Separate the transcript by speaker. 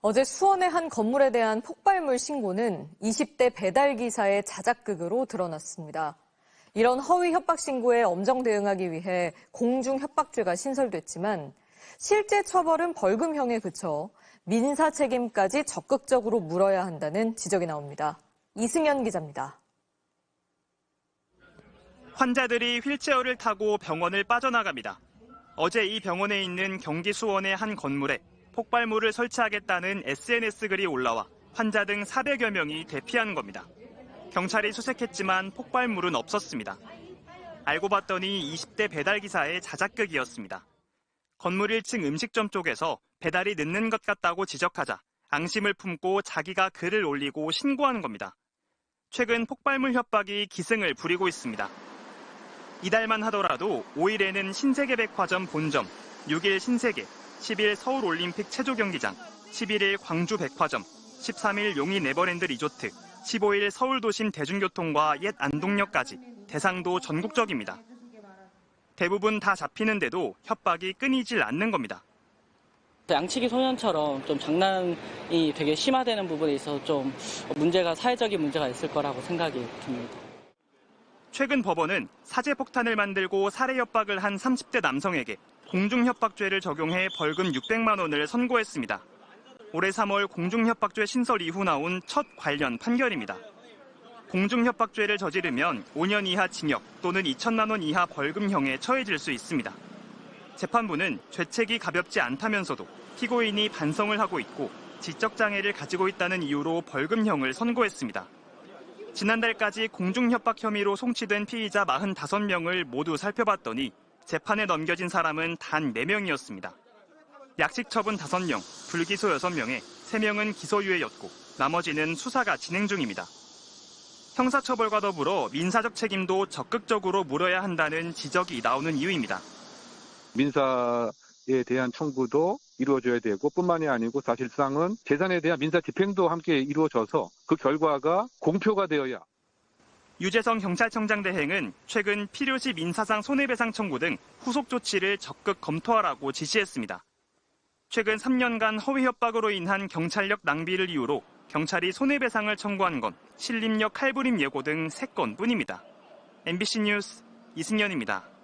Speaker 1: 어제 수원의 한 건물에 대한 폭발물 신고는 20대 배달 기사의 자작극으로 드러났습니다. 이런 허위 협박 신고에 엄정 대응하기 위해 공중 협박죄가 신설됐지만 실제 처벌은 벌금형에 그쳐 민사 책임까지 적극적으로 물어야 한다는 지적이 나옵니다. 이승현 기자입니다.
Speaker 2: 환자들이 휠체어를 타고 병원을 빠져나갑니다. 어제 이 병원에 있는 경기 수원의 한 건물에 폭발물을 설치하겠다는 SNS 글이 올라와 환자 등 400여 명이 대피한 겁니다. 경찰이 수색했지만 폭발물은 없었습니다. 알고 봤더니 20대 배달기사의 자작극이었습니다. 건물 1층 음식점 쪽에서 배달이 늦는 것 같다고 지적하자 앙심을 품고 자기가 글을 올리고 신고한 겁니다. 최근 폭발물 협박이 기승을 부리고 있습니다. 이달만 하더라도 5일에는 신세계 백화점 본점, 6일 신세계, 10일 서울올림픽 체조경기장, 11일 광주 백화점, 13일 용인 에버랜드 리조트, 15일 서울도심 대중교통과 옛 안동역까지 대상도 전국적입니다. 대부분 다 잡히는데도 협박이 끊이질 않는 겁니다.
Speaker 3: 양치기 소년처럼 좀 장난이 되게 심화되는 부분에 있어서 좀 문제가 사회적인 문제가 있을 거라고 생각이 듭니다.
Speaker 2: 최근 법원은 사제 폭탄을 만들고 살해 협박을 한 30대 남성에게 공중협박죄를 적용해 벌금 600만 원을 선고했습니다. 올해 3월 공중협박죄 신설 이후 나온 첫 관련 판결입니다. 공중협박죄를 저지르면 5년 이하 징역 또는 2천만 원 이하 벌금형에 처해질 수 있습니다. 재판부는 죄책이 가볍지 않다면서도 피고인이 반성을 하고 있고 지적장애를 가지고 있다는 이유로 벌금형을 선고했습니다. 지난달까지 공중협박 혐의로 송치된 피의자 45명을 모두 살펴봤더니 재판에 넘겨진 사람은 단 4명이었습니다. 약식 처분 5명, 불기소 6명에 3명은 기소유예였고 나머지는 수사가 진행 중입니다. 형사처벌과 더불어 민사적 책임도 적극적으로 물어야 한다는 지적이 나오는 이유입니다.
Speaker 4: 민사에 대한 청구도 이루어져야 되고 뿐만이 아니고 사실상은 재산에 대한 민사 집행도 함께 이루어져서 그 결과가 공표가 되어야
Speaker 2: 유재성 경찰청장 대행은 최근 필요시 민사상 손해배상 청구 등 후속 조치를 적극 검토하라고 지시했습니다. 최근 3년간 허위 협박으로 인한 경찰력 낭비를 이유로 경찰이 손해배상을 청구한 건 신림역 칼부림 예고 등 3건 뿐입니다. MBC 뉴스 이승현입니다.